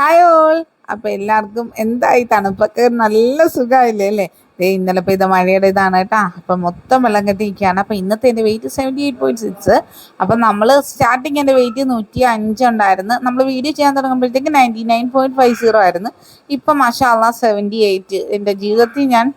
Hi all അപ്പൊ എല്ലാവർക്കും എന്തായി തണുപ്പൊക്കെ? നല്ല സുഖമായില്ലേ അല്ലേ? ദേ ഇന്നലെ പെയ്ത മഴയുടെ ഇതാണ് കേട്ടാ. അപ്പൊ മൊത്തം വെള്ളം കെട്ടിയിരിക്കുകയാണ്. അപ്പൊ ഇന്നത്തെ എന്റെ weight seventy eight point six അപ്പൊ നമ്മൾ സ്റ്റാർട്ടിങ് എന്റെ വെയിറ്റ് നൂറ്റി അഞ്ച് ഉണ്ടായിരുന്നു. നമ്മൾ വീഡിയോ ചെയ്യാൻ തുടങ്ങുമ്പോഴത്തേക്ക് ninety nine point five zero ആയിരുന്നു. ഇപ്പം മഷാല്ല സെവന്റി എയ്റ്റ് എന്റെ ജീവിതത്തിൽ ഞാൻ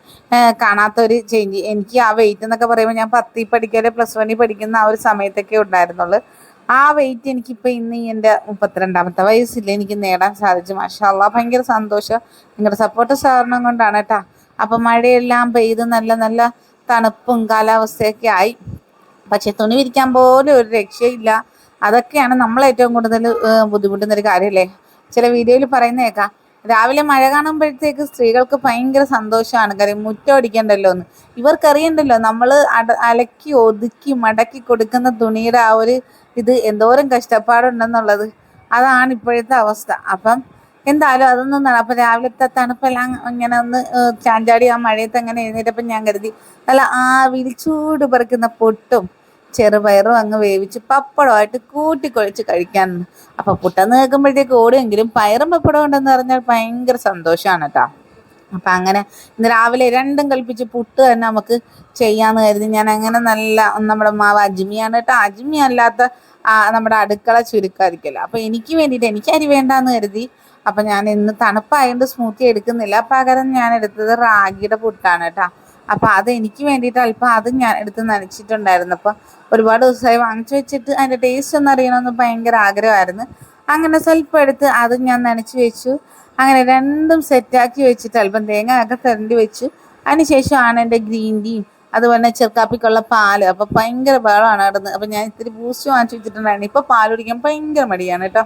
കാണാത്ത ഒരു ചേഞ്ച് എനിക്ക് ആ വെയിറ്റ് എന്നൊക്കെ പറയുമ്പോൾ ഞാൻ പത്തിൽ പഠിക്കാതെ പ്ലസ് വണ്ണിൽ പഠിക്കുന്ന ആ ഒരു സമയത്തൊക്കെ ഉണ്ടായിരുന്നുള്ളൂ. ആ വെയിറ്റ് എനിക്കിപ്പോൾ ഇന്ന് എന്റെ മുപ്പത്തിരണ്ടാമത്തെ വയസ്സിൽ എനിക്ക് നേടാൻ സാധിച്ചു. മാഷാല്ല ഭയങ്കര സന്തോഷം. നിങ്ങളുടെ സപ്പോർട്ട് സഹകരണം കൊണ്ടാണ് കേട്ടോ അപ്പം മഴയെല്ലാം പെയ്ത് നല്ല നല്ല തണുപ്പും കാലാവസ്ഥയൊക്കെ ആയി. പക്ഷെ തുണി വിരിക്കാൻ പോലും ഒരു രക്ഷയില്ല. അതൊക്കെയാണ് നമ്മൾ ഏറ്റവും കൂടുതൽ ബുദ്ധിമുട്ടുന്ന ഒരു കാര്യമല്ലേ ചില വീഡിയോയിൽ പറയുന്നേക്കാം. രാവിലെ മഴ കാണുമ്പോഴത്തേക്ക് സ്ത്രീകൾക്ക് ഭയങ്കര സന്തോഷമാണ്. കാര്യം മുറ്റം അടിക്കണ്ടല്ലോ എന്ന്. ഇവർക്കറിയണ്ടല്ലോ നമ്മൾ അട അലക്കി ഒതുക്കി മടക്കി കൊടുക്കുന്ന തുണിയുടെ ആ ഒരു ഇത് എന്തോരം കഷ്ടപ്പാടുണ്ടെന്നുള്ളത്. അതാണ് ഇപ്പോഴത്തെ അവസ്ഥ. അപ്പം എന്തായാലും അതൊന്നും അപ്പം രാവിലത്തെ തണുപ്പെല്ലാം ഇങ്ങനെ ഒന്ന് ചാഞ്ചാടി ആ മഴയത്ത് അങ്ങനെ എഴുന്നേറ്റപ്പം ഞാൻ കരുതി നല്ല ആ വിരിച്ചൂട് പറിക്കുന്ന പൊട്ടും. ചെറുപയറും അങ്ങ് വേവിച്ച് പപ്പടമായിട്ട് കൂട്ടിക്കൊഴിച്ച് കഴിക്കാൻ. അപ്പൊ പുട്ടെന്ന് കേൾക്കുമ്പോഴത്തേക്ക് ഓടുമെങ്കിലും പയറും പപ്പടം ഉണ്ടെന്ന് പറഞ്ഞാൽ ഭയങ്കര സന്തോഷമാണ് കേട്ടോ. അപ്പൊ അങ്ങനെ ഇന്ന് രാവിലെ രണ്ടും കൽപ്പിച്ച് പുട്ട് തന്നെ നമുക്ക് ചെയ്യാന്ന് കരുതി ഞാൻ അങ്ങനെ നല്ല നമ്മുടെ മാവ് അജ്മിയാണ് കേട്ടോ. അജ്മി അല്ലാത്ത നമ്മുടെ അടുക്കള ചുരുക്കാതിരിക്കല്ലോ അപ്പൊ എനിക്ക് വേണ്ടിയിട്ട് എനിക്ക് അരി വേണ്ടാന്ന് കരുതി. അപ്പൊ ഞാൻ ഇന്ന് തണുപ്പായതുകൊണ്ട് സ്മൂത്തി എടുക്കുന്നില്ല. പകരം ഞാൻ എടുത്തത് റാഗിയുടെ പുട്ടാണ് കേട്ടോ. അപ്പൊ അത് എനിക്ക് വേണ്ടിയിട്ട് അല്പം അത് ഞാൻ എടുത്ത് നനച്ചിട്ടുണ്ടായിരുന്നു. അപ്പൊ ഒരുപാട് ദിവസമായി വാങ്ങിച്ചു വെച്ചിട്ട് അതിന്റെ ടേസ്റ്റ് ഒന്ന് അറിയണമെന്ന് ഭയങ്കര ആഗ്രഹമായിരുന്നു. അങ്ങനെ സ്വല്പം എടുത്ത് അത് ഞാൻ നനച്ച് വെച്ചു. അങ്ങനെ രണ്ടും സെറ്റാക്കി വെച്ചിട്ട് അല്പം തേങ്ങ ഒക്കെ തരണ്ടി വെച്ചു. അതിനുശേഷമാണ് എന്റെ ഗ്രീൻ ടീയും അതുപോലെ ചെറുക്കാപ്പിക്കുള്ള പാൽ. അപ്പൊ ഭയങ്കര ബഹളമാണ് കിടന്ന് അപ്പൊ ഞാൻ ഇത്തിരി ബൂസ്റ്റ് വാങ്ങിച്ചു വെച്ചിട്ടുണ്ടായിരുന്നു. ഇപ്പൊ പാൽ കുടിക്കാൻ ഭയങ്കര മടിയാണ് കേട്ടോ.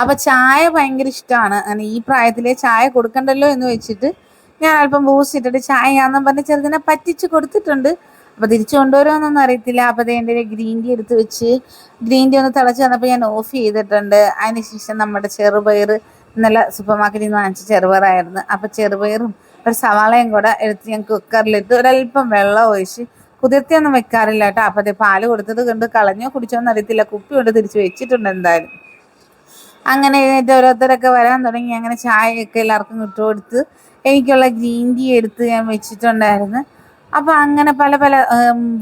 അപ്പൊ ചായ ഭയങ്കര ഇഷ്ടമാണ്. അങ്ങനെ ഈ പ്രായത്തിലെ ചായ കൊടുക്കണ്ടല്ലോ എന്ന് വെച്ചിട്ട് ഞാൻ അല്പം ബൂസ്റ്റ് ഇട്ടിട്ട് ചായയാന്നും പറഞ്ഞ് ചെറുതിനെ പറ്റിച്ച് കൊടുത്തിട്ടുണ്ട്. അപ്പൊ തിരിച്ചു കൊണ്ടുവരുമെന്നൊന്നും അറിയത്തില്ല. അപ്പൊ ദേ എന്റെ ഗ്രീൻ ടീ എടുത്ത് വെച്ച് ഗ്രീൻ ടീ ഒന്ന് തിളച്ച് വന്നപ്പോൾ ഞാൻ ഓഫ് ചെയ്തിട്ടുണ്ട്. അതിനുശേഷം നമ്മുടെ ചെറുപയർ നല്ല സൂപ്പർ മാർക്കറ്റിൽ നിന്ന് വാങ്ങിച്ച ചെറുപയറായിരുന്നു അപ്പൊ ചെറുപയറും ഒരു സവാളയും കൂടെ എടുത്ത് ഞാൻ കുക്കറിലിട്ട് ഒരല്പം വെള്ളം ഒഴിച്ച് കുതിർത്തിയൊന്നും വെക്കാറില്ല കേട്ടോ. അപ്പൊ അത് പാൽ കൊടുത്തത് കണ്ട് കളഞ്ഞോ കുടിച്ചോന്ന് അറിയത്തില്ല. കുപ്പി കൊണ്ട് തിരിച്ച് വെച്ചിട്ടുണ്ട് എന്തായാലും. അങ്ങനെ എഴുന്നേറ്റ് ഓരോരുത്തരൊക്കെ വരാൻ തുടങ്ങി. അങ്ങനെ ചായയൊക്കെ എല്ലാവർക്കും ഇട്ട് കൊടുത്ത് എനിക്കുള്ള ഗ്രീൻ ടീ എടുത്ത് ഞാൻ വെച്ചിട്ടുണ്ടായിരുന്നു. അപ്പോൾ അങ്ങനെ പല പല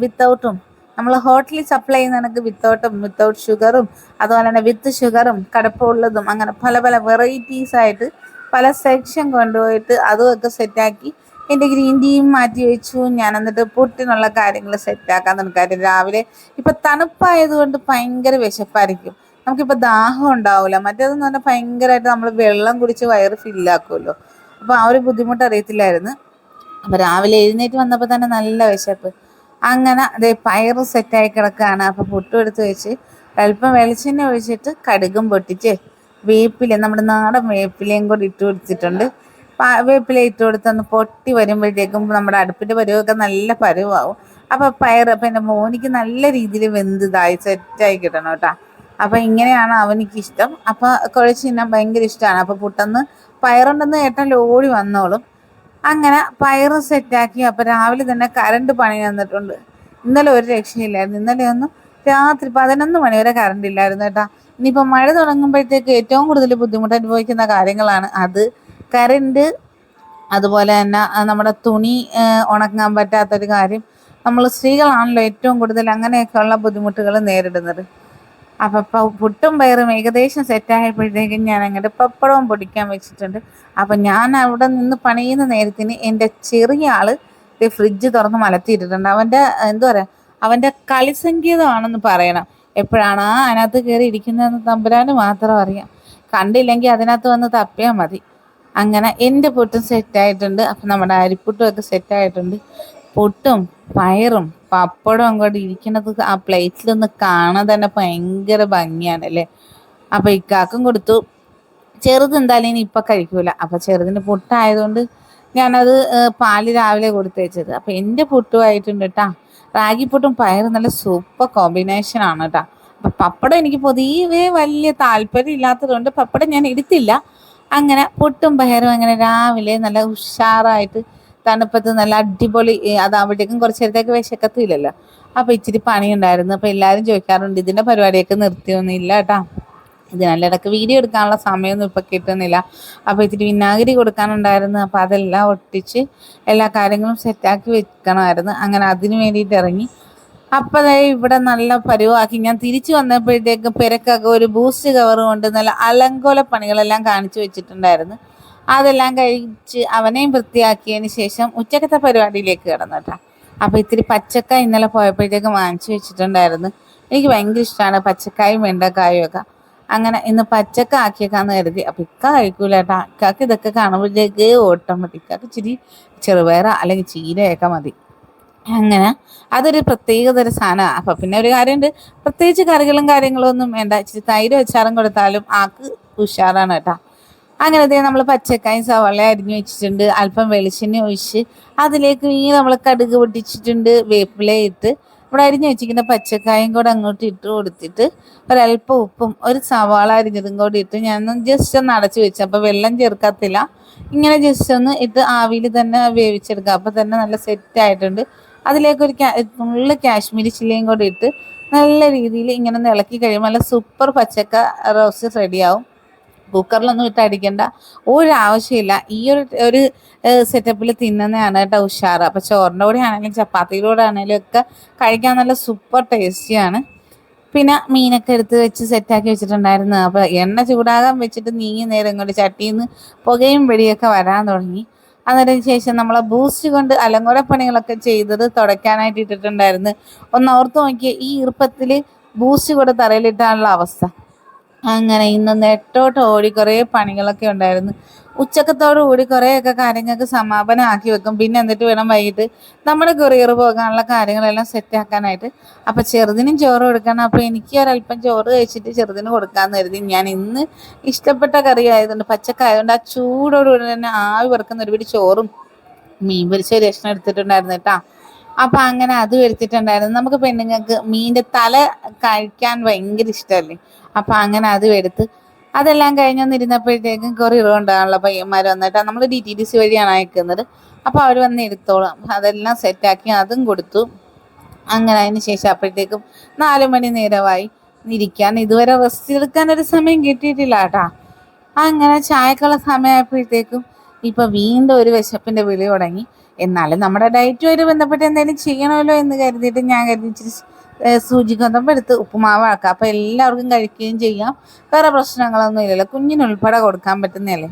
വിത്തൗട്ടും നമ്മൾ ഹോട്ടലിൽ സപ്ലൈ ചെയ്യുന്ന കണക്ക് വിത്തൗട്ടും വിത്തൗട്ട് ഷുഗറും അതുപോലെ തന്നെ വിത്ത് ഷുഗറും കടപ്പുള്ളതും അങ്ങനെ പല പല വെറൈറ്റീസ് ആയിട്ട് പല സെക്ഷൻ കൊണ്ടുപോയിട്ട് അതുമൊക്കെ സെറ്റാക്കി എന്റെ ഗ്രീൻ ടീയും മാറ്റി വെച്ചു. ഞാൻ എന്നിട്ട് പുട്ടിനുള്ള കാര്യങ്ങൾ സെറ്റാക്കാൻ കാര്യം രാവിലെ ഇപ്പം തണുപ്പായതുകൊണ്ട് ഭയങ്കര വിശപ്പായിരിക്കും. നമുക്കിപ്പോൾ ദാഹം ഉണ്ടാവില്ല മറ്റേതെന്ന് പറഞ്ഞാൽ ഭയങ്കരമായിട്ട് നമ്മൾ വെള്ളം കുടിച്ച് വയറ് ഫില്ലാക്കുമല്ലോ അപ്പോൾ ആ ഒരു ബുദ്ധിമുട്ട് അറിയത്തില്ലായിരുന്നു. അപ്പോൾ രാവിലെ എഴുന്നേറ്റ് വന്നപ്പോൾ തന്നെ നല്ല വിശപ്പ്. അങ്ങനെ അതേ പയറ് സെറ്റായി കിടക്കുകയാണ് അപ്പോൾ പുട്ടും എടുത്ത് വെച്ച് അല്പം വെളിച്ചെണ്ണ ഒഴിച്ചിട്ട് കടുകും പൊട്ടിച്ച് വേപ്പില നമ്മുടെ നാടൻ വേപ്പിലയും കൂടി ഇട്ട് കൊടുത്തിട്ടുണ്ട്. വേപ്പില ഇട്ട് കൊടുത്തൊന്ന് പൊട്ടി വരുമ്പോഴത്തേക്കും നമ്മുടെ അടുപ്പിന്റെ പരുവൊക്കെ നല്ല പരുവാകും അപ്പോൾ പയർ അപ്പം എന്റെ മോനിക്ക് നല്ല രീതിയിൽ വെന്തതായി സെറ്റായി കിട്ടണം കേട്ടോ. അപ്പം ഇങ്ങനെയാണ് അവനിക്ക് ഇഷ്ടം അപ്പോൾ കുഴച്ച് തിന്നാൻ ഭയങ്കര ഇഷ്ടമാണ് അപ്പോൾ പുട്ടെന്ന് പയറുണ്ടെന്ന് ഏട്ടൻ ഓടി വന്നോളും. അങ്ങനെ പയറ് സെറ്റാക്കി അപ്പോൾ രാവിലെ തന്നെ കറണ്ട് പണി തന്നിട്ടുണ്ട്. ഇന്നലെ ഒരു രക്ഷയില്ലായിരുന്നു. ഇന്നലെ ഒന്നും രാത്രി പതിനൊന്ന് മണി വരെ കറണ്ട് ഇല്ലായിരുന്നു കേട്ടാ ഇനിയിപ്പോൾ മഴ തുടങ്ങുമ്പോഴത്തേക്ക് ഏറ്റവും കൂടുതൽ ബുദ്ധിമുട്ട് അനുഭവിക്കുന്ന കാര്യങ്ങളാണ് അത്. കറണ്ട് അതുപോലെ തന്നെ നമ്മുടെ തുണി ഉണക്കാൻ പറ്റാത്തൊരു കാര്യം. നമ്മൾ സ്ത്രീകളാണല്ലോ ഏറ്റവും കൂടുതൽ അങ്ങനെയൊക്കെയുള്ള ബുദ്ധിമുട്ടുകൾ നേരിടുന്നത്. അപ്പം ഇപ്പം പുട്ടും പയറും ഏകദേശം സെറ്റായപ്പോഴത്തേക്കും ഞാൻ അങ്ങോട്ട് പപ്പടവും പൊടിക്കാൻ വെച്ചിട്ടുണ്ട്. അപ്പം ഞാൻ അവിടെ നിന്ന് പണിയുന്ന നേരത്തിന് എന്റെ ചെറിയ ആൾ ഫ്രിഡ്ജ് തുറന്ന് മലത്തിയിട്ടിട്ടുണ്ട്. അവന്റെ എന്താ പറയുക അവന്റെ കളിസംഗീതമാണെന്ന് പറയണം. എപ്പോഴാണ് ആ അതിനകത്ത് കയറി ഇരിക്കുന്നതെന്ന് തമ്പുരാന് മാത്രം അറിയാം. കണ്ടില്ലെങ്കിൽ അതിനകത്ത് വന്ന് തപ്പിയാൽ മതി. അങ്ങനെ എന്റെ പുട്ടും സെറ്റായിട്ടുണ്ട് അപ്പം നമ്മുടെ അരിപ്പുട്ടും ഒക്കെ സെറ്റായിട്ടുണ്ട് പുട്ടും പയറും പപ്പടവും അങ്ങോട്ട് ഇരിക്കണത് ആ പ്ലേറ്റിൽ ഒന്ന് കാണാൻ തന്നെ ഭയങ്കര ഭംഗിയാണ് അല്ലേ അപ്പം ഇക്കാക്കും കൊടുത്തു. ചെറുത് എന്തായാലും ഇനി ഇപ്പം കഴിക്കൂല. അപ്പം ചെറുതിന് പുട്ടായതുകൊണ്ട് ഞാനത് പാൽ രാവിലെ കൊടുത്തേച്ചത് അപ്പം എന്റെ പുട്ടും ആയിട്ടുണ്ട് കേട്ടാ റാഗിപ്പുട്ടും പയറും നല്ല സൂപ്പർ കോമ്പിനേഷൻ ആണ് കേട്ടാ അപ്പം പപ്പടം എനിക്ക് പൊതുവേ വലിയ താല്പര്യം ഇല്ലാത്തതുകൊണ്ട് പപ്പടം ഞാൻ എടുത്തില്ല. അങ്ങനെ പുട്ടും പയറും അങ്ങനെ രാവിലെ നല്ല ഉഷാറായിട്ട് തണുപ്പത്ത് നല്ല അടിപൊളി ഏ, അതാകുമ്പോഴത്തേക്കും കുറച്ച് നേരത്തേക്ക് വിശക്കത്തില്ലല്ലോ അപ്പോൾ ഇച്ചിരി പണിയുണ്ടായിരുന്നു. അപ്പോൾ എല്ലാവരും ചോദിക്കാറുണ്ട് ഇതിന്റെ പരിപാടിയൊക്കെ നിർത്തിയൊന്നുമില്ല കേട്ടാ. ഇതിനിടയ്ക്ക് വീഡിയോ എടുക്കാനുള്ള സമയമൊന്നും ഇപ്പൊ കിട്ടുന്നില്ല. അപ്പോൾ ഇത്തിരി വിനാഗിരി കൊടുക്കാനുണ്ടായിരുന്നു. അപ്പോൾ അതെല്ലാം ഒട്ടിച്ച് എല്ലാ കാര്യങ്ങളും സെറ്റാക്കി വെക്കണമായിരുന്നു. അങ്ങനെ അതിന് വേണ്ടിയിട്ട് ഇറങ്ങി. അപ്പോൾ ഇവിടെ നല്ല പരുവാക്കി. ഞാൻ തിരിച്ചു വന്നപ്പോഴത്തേക്ക് പെരക്കൊക്കെ ഒരു ബൂസ്റ്റ് കവർ കൊണ്ട് നല്ല അലങ്കോല പണികളെല്ലാം കാണിച്ചു വെച്ചിട്ടുണ്ടായിരുന്നു. അതെല്ലാം കഴിച്ച് അവനെയും വൃത്തിയാക്കിയതിന് ശേഷം ഉച്ചക്കത്തെ പരിപാടിയിലേക്ക് കിടന്നു കേട്ടോ. അപ്പോൾ ഇത്തിരി പച്ചക്ക ഇന്നലെ പോയപ്പോഴത്തേക്ക് വാങ്ങിച്ചു വെച്ചിട്ടുണ്ടായിരുന്നു. എനിക്ക് ഭയങ്കര ഇഷ്ടമാണ് പച്ചക്കായും വെണ്ടക്കായും ഒക്കെ. അങ്ങനെ ഇന്ന് പച്ചക്ക ആക്കിയേക്കാന്ന് കരുതി. അപ്പം ഇക്ക കഴിക്കൂല കേട്ടോ. ഇക്കാക്ക് ഇതൊക്കെ കാണുമ്പോഴത്തേക്ക് ഓട്ടോമാറ്റിക് ഇക്കാക്ക് ഇച്ചിരി ചെറുപയറ അല്ലെങ്കിൽ ചീരയൊക്കെ മതി. അങ്ങനെ അതൊരു പ്രത്യേകതര സാധനമാണ് അപ്പം പിന്നെ ഒരു കാര്യമുണ്ട്. പ്രത്യേകിച്ച് കറികളും കാര്യങ്ങളും ഒന്നും വേണ്ട. ഇച്ചിരി തൈര് വെച്ചാറും കൊടുത്താലും ആക്ക് ഉഷാറാണ് കേട്ടോ. അങ്ങനെ ദേ നമ്മൾ പച്ചക്കായും സവാള അരിഞ്ഞു വെച്ചിട്ടുണ്ട്. അല്പം വെളിച്ചെണ്ണ ഒഴിച്ച് അതിലേക്ക് ഈ നമ്മൾ കടുക് പൊട്ടിച്ചിട്ടുണ്ട് വേപ്പില ഇട്ട്. ഇവിടെ അരിഞ്ഞു വെച്ചിരിക്കുന്ന പച്ചക്കായും കൂടെ അങ്ങോട്ട് ഇട്ട് കൊടുത്തിട്ട് ഒരല്പം ഉപ്പും ഒരു സവാള അരിഞ്ഞതും കൂടി ഇട്ട് ഞാൻ ജസ്റ്റ് ഒന്ന് അടച്ചു വെച്ചു. അപ്പോൾ വെള്ളം ചേർക്കത്തില്ല. ഇങ്ങനെ ജസ്റ്റ് ഒന്ന് ഇട്ട് ആവിയിൽ തന്നെ വേവിച്ചെടുക്കുക അപ്പോൾ തന്നെ നല്ല സെറ്റ് ആയിട്ടുണ്ട്. അതിലേക്ക് ഒരു ഫുള്ള് കാശ്മീരി ചില്ലിയും കൂടി ഇട്ട് നല്ല രീതിയിൽ ഇങ്ങനെ ഇളക്കി കഴിയുമ്പോൾ നല്ല സൂപ്പർ പച്ചക്ക റോസ്റ്റ് റെഡിയാവും കുക്കറിലൊന്നും ഇട്ട് അടിക്കേണ്ട. ഒരു ആവശ്യമില്ല ഈ ഒരു ഒരു സെറ്റപ്പിൽ തിന്നുന്നതാണ് കേട്ടോ ഉഷാറ്. അപ്പോൾ ചോറിന്റെ കൂടെ ആണെങ്കിലും ചപ്പാത്തിയുടെ കൂടെ ആണെങ്കിലും ഒക്കെ കഴിക്കാൻ നല്ല സൂപ്പർ ടേസ്റ്റിയാണ് പിന്നെ മീനൊക്കെ എടുത്ത് വെച്ച് സെറ്റാക്കി വെച്ചിട്ടുണ്ടായിരുന്നു. അപ്പോൾ എണ്ണ ചൂടാകാൻ വെച്ചിട്ട് നീങ്ങി നേരം ഇങ്ങോട്ട് ചട്ടിയിൽ നിന്ന് പുകയും വെടിയൊക്കെ വരാൻ തുടങ്ങി. അന്നേരം ശേഷം നമ്മളെ ബൂസ്റ്റ് കൊണ്ട് അലങ്കുല പണികളൊക്കെ ചെയ്തത് തുടയ്ക്കാനായിട്ട് ഇട്ടിട്ടുണ്ടായിരുന്നു. ഒന്ന് ഓർത്ത് നോക്കിയ ഈ ഈർപ്പത്തിൽ ബൂസ്റ്റ് കൂടെ തറയിലിട്ടാനുള്ള അവസ്ഥ. അങ്ങനെ ഇന്ന് നെട്ടോട്ട് ഓടി കുറേ പണികളൊക്കെ ഉണ്ടായിരുന്നു. ഉച്ചക്കത്തോടു കൂടി കുറേയൊക്കെ കാര്യങ്ങൾക്ക് സമാപനം ആക്കി വെക്കും. പിന്നെ എന്നിട്ട് വേണം വൈകിട്ട് നമ്മുടെ കൊറിയർ പോകാനുള്ള കാര്യങ്ങളെല്ലാം സെറ്റ് ആക്കാനായിട്ട്. അപ്പം ചെറുതിനും ചോറ് കൊടുക്കണം. അപ്പോൾ എനിക്ക് ഒരല്പം ചോറ് കഴിച്ചിട്ട് ചെറുതിന് കൊടുക്കാമെന്ന് കരുതി. ഞാൻ ഇന്ന് ഇഷ്ടപ്പെട്ട കറി ആയതുകൊണ്ട് പച്ചക്കായതുകൊണ്ട് ആ ചൂടോടുകൂടി തന്നെ ആവി പറക്കുന്ന ഒരുപിടി ചോറും മീൻ പൊരിച്ച രക്ഷണം എടുത്തിട്ടുണ്ടായിരുന്നു കേട്ടോ. അപ്പം അങ്ങനെ അത് എടുത്തിട്ടുണ്ടായിരുന്നു നമുക്ക് പെണ്ണുങ്ങൾക്ക് മീന്റെ തല കഴിക്കാൻ ഭയങ്കര ഇഷ്ടമല്ലേ? അപ്പം അങ്ങനെ അതും എടുത്ത് അതെല്ലാം കഴിഞ്ഞൊന്നിരുന്നപ്പോഴത്തേക്കും കൊറിയർ കൊണ്ടാണല്ലോ പയ്യന്മാർ വന്നിട്ട് നമ്മൾ ഡി ടി ഡി സി വഴിയാണ് അയക്കുന്നത്. അപ്പോൾ അവർ വന്ന് എടുത്തോളാം. അതെല്ലാം സെറ്റാക്കി അതും കൊടുത്തു. അങ്ങനെ അതിന് ശേഷം അപ്പോഴത്തേക്കും നാല് മണി നേരമായി ഇരിക്കാൻ. ഇതുവരെ റെസ്റ്റ് എടുക്കാൻ ഒരു സമയം കിട്ടിയിട്ടില്ല കേട്ടാ. അങ്ങനെ ചായക്കുള്ള സമയമായപ്പോഴത്തേക്കും ഇപ്പൊ വീണ്ടും ഒരു വിശപ്പിന്റെ വിളി തുടങ്ങി. എന്നാലും നമ്മുടെ ഡയറ്റുമായിട്ട് ബന്ധപ്പെട്ട് എന്തെങ്കിലും ചെയ്യണമല്ലോ എന്ന് കരുതിയിട്ട് ഞാൻ കരുതിച്ചിട്ട് ഇച്ചിരി സൂചി ഗോതമ്പ് എടുത്ത് ഉപ്പുമാവ് ആക്കാം. അപ്പോൾ എല്ലാവർക്കും കഴിക്കുകയും ചെയ്യാം. വേറെ പ്രശ്നങ്ങളൊന്നും ഇല്ലല്ലോ. കുഞ്ഞിനുൾപ്പെടെ കൊടുക്കാൻ പറ്റുന്നതല്ലേ?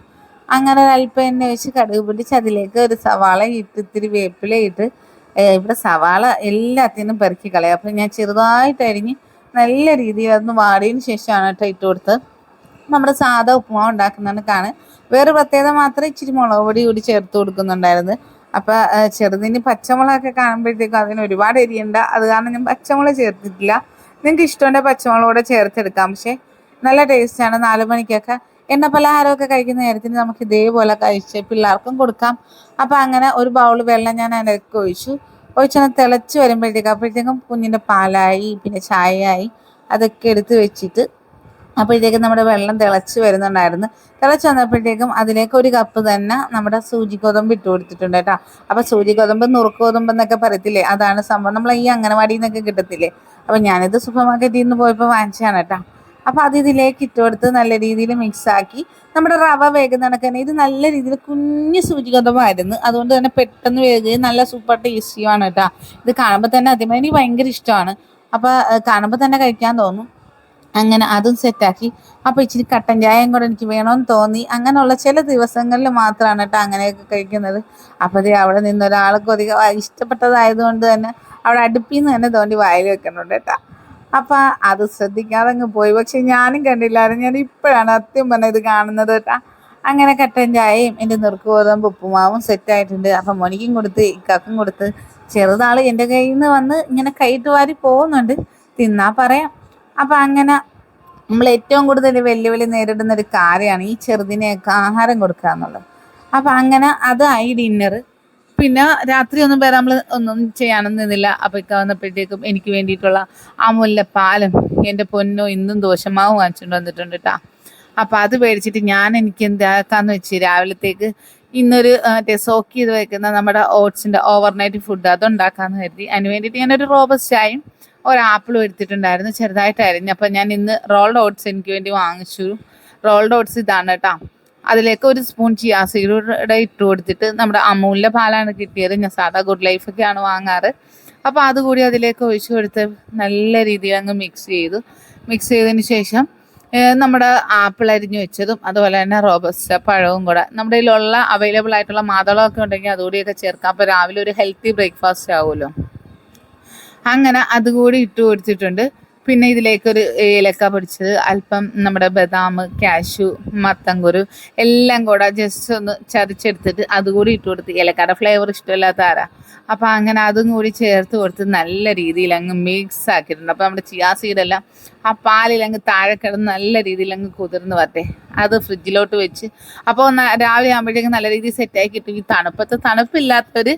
അങ്ങനെ അല്പം എണ്ണ വെച്ച് കടുക് പൊട്ടിച്ച് അതിലേക്ക് ഒരു സവാള ഇട്ട് ഇത്തിരി വേപ്പില ഇട്ട് ഏഹ് ഇവിടെ സവാള എല്ലാത്തിനും പെറുക്കി കളയാം. അപ്പം ഞാൻ ചെറുതായിട്ട് അരിഞ്ഞ് നല്ല രീതിയിൽ അതൊന്ന് വാടിയതിന് ശേഷമാണ് കേട്ടോ ഇട്ട് കൊടുത്തത് നമ്മുടെ സാധാ ഉപ്പുമാവ് ഉണ്ടാക്കുന്നതാണ് വേറെ പ്രത്യേകത മാത്രമേ ഇച്ചിരി മുളക് പൊടി കൂടി ചേർത്ത് കൊടുക്കുന്നുണ്ടായിരുന്നു. അപ്പോൾ ചെറുതിന് പച്ചമുളകൊക്കെ കാണുമ്പോഴത്തേക്കും അതിന് ഒരുപാട് എരിയണ്ട. അത് കാരണം ഞാൻ പച്ചമുളക് ചേർത്തിട്ടില്ല. നിങ്ങൾക്ക് ഇഷ്ടമുണ്ടെങ്കിൽ പച്ചമുളക് കൂടെ ചേർത്തെടുക്കാം. പക്ഷേ നല്ല ടേസ്റ്റാണ് നാല് മണിക്കൊക്കെ എണ്ണ പലഹാരമൊക്കെ കഴിക്കുന്ന നേരത്തിന് നമുക്ക് ഇതേപോലെ കഴിച്ച് പിള്ളേർക്കും കൊടുക്കാം. അപ്പോൾ അങ്ങനെ ഒരു ബൗൾ വെള്ളം ഞാൻ അതിനൊക്കെ ഒഴിച്ചു. ഒഴിച്ചൊന്ന് തിളച്ച് വരുമ്പോഴത്തേക്കും അപ്പോഴത്തേക്കും കുഞ്ഞിന്റെ പാലായി പിന്നെ ചായയായി അതൊക്കെ എടുത്ത് വെച്ചിട്ട് അപ്പോഴത്തേക്കും നമ്മുടെ വെള്ളം തിളച്ച് വരുന്നുണ്ടായിരുന്നു. തിളച്ച് വന്നപ്പോഴത്തേക്കും അതിലേക്ക് ഒരു കപ്പ് തന്നെ നമ്മുടെ സൂചി ഗോതമ്പ് ഇട്ട് കൊടുത്തിട്ടുണ്ട് കേട്ടോ. അപ്പോൾ സൂചി ഗോതമ്പ് നുറുക്ക് ഗോതമ്പ് എന്നൊക്കെ പറയത്തില്ലേ? അതാണ് സംഭവം. നമ്മൾ ഈ അംഗനവാടിയിൽ നിന്നൊക്കെ കിട്ടത്തില്ലേ? അപ്പോൾ ഞാനിത് സൂപ്പർ മാർക്കറ്റിൽ നിന്ന് പോയപ്പോൾ വാങ്ങിച്ചതാണ് കേട്ടോ. അപ്പോൾ അത് ഇതിലേക്ക് ഇട്ട് കൊടുത്ത് നല്ല രീതിയിൽ മിക്സാക്കി നമ്മുടെ റവ വേഗം നടക്കുന്നത് ഇത് നല്ല രീതിയിൽ കുഞ്ഞു സൂചി ഗോതമ്പായിരുന്നു. അതുകൊണ്ട് തന്നെ പെട്ടെന്ന് വേകുകയും നല്ല സൂപ്പർ ടേസ്റ്റിയുമാണ് കേട്ടോ. ഇത് കാണുമ്പോൾ തന്നെ അതിമേനി ഭയങ്കര ഇഷ്ടമാണ്. അപ്പോൾ കാണുമ്പോൾ തന്നെ കഴിക്കാൻ തോന്നും. അങ്ങനെ അതും സെറ്റാക്കി. അപ്പോൾ ഇച്ചിരി കട്ടൻ ചായയും കൂടെ എനിക്ക് വേണമെന്ന് തോന്നി. അങ്ങനെയുള്ള ചില ദിവസങ്ങളിൽ മാത്രമാണ് കേട്ടോ അങ്ങനെയൊക്കെ കഴിക്കുന്നത്. അപ്പോൾ ദേ അവിടെ നിന്ന് ഒരാൾക്ക് അധികം ഇഷ്ടപ്പെട്ടതായതുകൊണ്ട് തന്നെ അവിടെ അടുപ്പിൽ നിന്ന് തന്നെ തോണ്ടി വായിൽ വെക്കുന്നുണ്ട് കേട്ടോ. അപ്പോൾ അത് ശ്രദ്ധിക്കാതെ അങ്ങ് പോയി. പക്ഷെ ഞാനും കണ്ടില്ലായിരുന്നു ഞാൻ ഇപ്പോഴാണ് സത്യം പറഞ്ഞത് ഇത് കാണുന്നത് കേട്ടാ. അങ്ങനെ കട്ടൻ ചായയും എന്റെ നുറുക്ക് ഗോതമ്പ് ഉപ്പുമാവും സെറ്റായിട്ടുണ്ട്. അപ്പം മോനിക്കും കൊടുത്ത് ഇക്കാക്കും കൊടുത്ത് ചെറുതാൾ എന്റെ കയ്യിൽ നിന്ന് വന്ന് ഇങ്ങനെ കൈയിട്ട് വാരി പോകുന്നുണ്ട് തിന്നാ പറയാം. അപ്പം അങ്ങനെ നമ്മൾ ഏറ്റവും കൂടുതൽ വെല്ലുവിളി നേരിടുന്ന ഒരു കാര്യമാണ് ഈ ചെറുതിനെയൊക്കെ ആഹാരം കൊടുക്കുക എന്നുള്ളത്. അപ്പം അങ്ങനെ അതായി ഡിന്നർ. പിന്നെ രാത്രി ഒന്നും വേറെ നമ്മൾ ഒന്നും ചെയ്യാനൊന്നുമില്ല അപ്പോൾ ഇക്ക വന്നപ്പോഴത്തേക്കും എനിക്ക് വേണ്ടിയിട്ടുള്ള അമുല്ല മുല്ലപ്പാലും എന്റെ പൊന്നോ ഇന്നും ദോശമാവും വാങ്ങിച്ചുകൊണ്ട് വന്നിട്ടുണ്ട് കേട്ടോ അപ്പോൾ അത് മേടിച്ചിട്ട് ഞാൻ എനിക്ക് എന്താക്കാന്ന് വെച്ച് രാവിലത്തേക്ക് ഇന്നൊരു ആ, മറ്റേ സോക്ക് ചെയ്ത് വെക്കുന്ന നമ്മുടെ ഓട്സിന്റെ ഓവർനൈറ്റ് ഫുഡ് അതുണ്ടാക്കാമെന്ന് കരുതി. അതിന് വേണ്ടിയിട്ട് ഞാനൊരു റോബസ്റ്റ് ചായയും ഒരു ആപ്പിളും എടുത്തിട്ടുണ്ടായിരുന്നു ചെറുതായിട്ട് അരിഞ്ഞ്. അപ്പം ഞാൻ ഇന്ന് റോൾഡ് ഓട്സ് എനിക്ക് വേണ്ടി വാങ്ങിച്ചു. റോൾഡ് ഓട്സ് ഇതാണ് കേട്ടോ അതിലേക്ക് ഒരു സ്പൂൺ ചിയാ സീഡൂടെ ഇട്ട് കൊടുത്തിട്ട് നമ്മുടെ അമൂലിന്റെ പാലാണ് കിട്ടിയത്. ഞാൻ സാധാ ഗുഡ് ലൈഫൊക്കെയാണ് വാങ്ങാറ്. അപ്പോൾ അതുകൂടി അതിലേക്ക് ഒഴിച്ചു കൊടുത്ത് നല്ല രീതിയിൽ അങ്ങ് മിക്സ് ചെയ്തു. മിക്സ് ചെയ്തതിന് ശേഷം നമ്മുടെ ആപ്പിൾ അരിഞ്ഞു വെച്ചതും അതുപോലെ തന്നെ റോബസ്റ്റ പഴവും കൂടെ. നമ്മുടെ കയ്യിലുള്ള അവൈലബിൾ ആയിട്ടുള്ള മാതളമൊക്കെ ഉണ്ടെങ്കിൽ അതുകൂടിയൊക്കെ ചേർക്കാം. അപ്പോൾ രാവിലെ ഒരു ഹെൽത്തി ബ്രേക്ക്ഫാസ്റ്റ് ആവുമല്ലോ. അങ്ങനെ അതുകൂടി ഇട്ട് കൊടുത്തിട്ടുണ്ട്. പിന്നെ ഇതിലേക്ക് ഒരു ഏലക്ക പൊടിച്ചത് അല്പം നമ്മുടെ ബദാം കാഷ്യു മത്തങ്കുരു എല്ലാം കൂടെ ജസ്റ്റ് ഒന്ന് ചതച്ചെടുത്തിട്ട് അതുകൂടി ഇട്ട് കൊടുത്ത്. ഏലക്കയുടെ ഫ്ലേവർ ഇഷ്ടമില്ലാത്ത ആരാ? അപ്പോൾ അങ്ങനെ അതും കൂടി ചേർത്ത് കൊടുത്ത് നല്ല രീതിയിൽ അങ്ങ് മിക്സ് ആക്കിയിട്ടുണ്ട്. അപ്പോൾ നമ്മുടെ ചിയാ സീഡെല്ലാം ആ പാലിൽ അങ്ങ് താഴെ കിടന്ന് നല്ല രീതിയിൽ അങ്ങ് കുതിർന്ന് വരട്ടെ. അത് ഫ്രിഡ്ജിലോട്ട് വെച്ച്. അപ്പോൾ രാവിലെ ആകുമ്പോഴേക്കും നല്ല രീതിയിൽ സെറ്റാക്കി കിട്ടും. ഈ തണുപ്പത്ത് തണുപ്പില്ലാത്തൊരു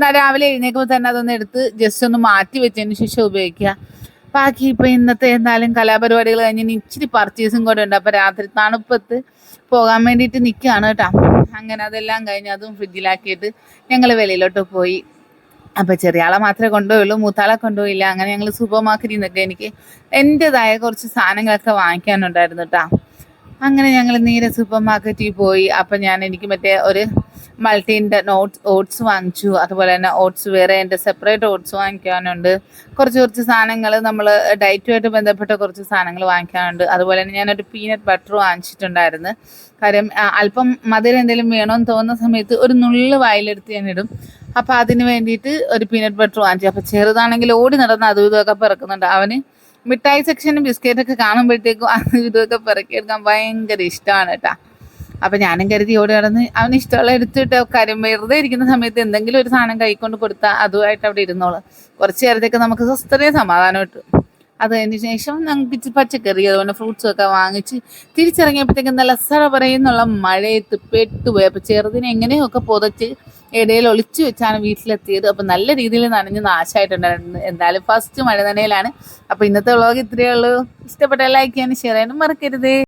ന- രാവിലെ എഴുന്നേക്കുമ്പോൾ തന്നെ അതൊന്ന് എടുത്ത് ജസ്റ്റ് ഒന്ന് മാറ്റി വെച്ചതിന് ശേഷം ഉപയോഗിക്കുക. ബാക്കി ഇപ്പൊ ഇന്നത്തെ എന്തായാലും കലാപരിപാടികൾ കഴിഞ്ഞ് ഇച്ചിരി പർച്ചേസും കൂടെ ഉണ്ട്. അപ്പോൾ രാത്രി തണുപ്പത്ത് പോകാൻ വേണ്ടിയിട്ട് നിൽക്കുകയാണ് കേട്ടോ. അങ്ങനെ അതെല്ലാം കഴിഞ്ഞ് അതും ഫ്രിഡ്ജിലാക്കിയിട്ട് ഞങ്ങൾ വെളിയിലോട്ട് പോയി. അപ്പോൾ ചെറിയ ആളെ മാത്രമേ കൊണ്ടുപോയുള്ളൂ മൂത്താളെ കൊണ്ടുപോയില്ല. അങ്ങനെ ഞങ്ങൾ സൂപ്പർ മാർക്കറ്റിൽ നിന്നൊക്കെ എനിക്ക് എന്റെതായ കുറച്ച് സാധനങ്ങളൊക്കെ വാങ്ങിക്കാനുണ്ടായിരുന്നു കേട്ടോ. അങ്ങനെ ഞങ്ങൾ നേരെ സൂപ്പർ മാർക്കറ്റിൽ പോയി. അപ്പം ഞാൻ എനിക്ക് മറ്റേ ഒരു മൾട്ടീന്റെ നോട്ട്സ് ഓട്സ് വാങ്ങിച്ചു. അതുപോലെ തന്നെ ഓട്സ് വേറെ എന്റെ സെപ്പറേറ്റ് ഓട്സ് വാങ്ങിക്കാനുണ്ട്. കുറച്ച് കുറച്ച് സാധനങ്ങൾ നമ്മൾ ഡയറ്റുമായിട്ട് ബന്ധപ്പെട്ട കുറച്ച് സാധനങ്ങൾ വാങ്ങിക്കാനുണ്ട്. അതുപോലെ തന്നെ ഞാനൊരു പീനട്ട് ബട്ടർ വാങ്ങിച്ചിട്ടുണ്ടായിരുന്നു. കാര്യം അല്പം മധുരം എന്തെങ്കിലും വേണമെന്ന് തോന്നുന്ന സമയത്ത് ഒരു നുള്ളു വായിലെടുത്ത് ഞാൻ ഇടും. അപ്പോൾ അതിന് വേണ്ടിയിട്ട് ഒരു പീനട്ട് ബട്ടർ വാങ്ങിച്ചു. അപ്പോൾ ചെറുതാണെങ്കിൽ ഓടി നടന്ന് അതും ഇതൊക്കെ പിറക്കുന്നുണ്ട്. അവന് മിഠായി സെക്ഷനും ബിസ്ക്കറ്റൊക്കെ കാണുമ്പോഴത്തേക്കും അത് ഇതൊക്കെ പെറുക്കിയെടുക്കാൻ ഭയങ്കര ഇഷ്ടമാണ് കേട്ടോ. അപ്പം ഞാനും കരുതി ഓടി നടന്ന് അവന് ഇഷ്ടമുള്ള എടുത്തിട്ട് കാര്യം വെറുതെ ഇരിക്കുന്ന സമയത്ത് എന്തെങ്കിലും ഒരു സാധനം കൈക്കൊണ്ട് കൊടുത്താൽ അതുമായിട്ട് അവിടെ ഇരുന്നോളൂ. കുറച്ച് നേരത്തേക്ക് നമുക്ക് സ്വസ്ഥതയും സമാധാനം കിട്ടും. അത് കഴിഞ്ഞ ശേഷം ഞങ്ങൾക്ക് പച്ചക്കറി അതുപോലെ ഫ്രൂട്ട്സും ഒക്കെ വാങ്ങിച്ച് തിരിച്ചിറങ്ങിയപ്പോഴത്തേക്കും നല്ല സറ പറയുന്നുള്ള മഴയത്ത് പെട്ടുപോയി അപ്പോൾ ചെറുതിനെ എങ്ങനെയൊക്കെ പുതച്ച് ഇടയിൽ ഒളിച്ചു വെച്ചാണ് വീട്ടിലെത്തിയത്. അപ്പം നല്ല രീതിയിൽ നനഞ്ഞ് നാശമായിട്ടുണ്ടായിരുന്നു. എന്തായാലും ഫസ്റ്റ് മഴ നനയിലാണ്. അപ്പോൾ ഇന്നത്തെ വ്ളോഗ് ഇത്രയേ ഉള്ളൂ. ഇഷ്ടപ്പെട്ട ലൈക്ക് ചെയ്യാനും ഷെയർ ചെയ്യാനും മറക്കരുത്.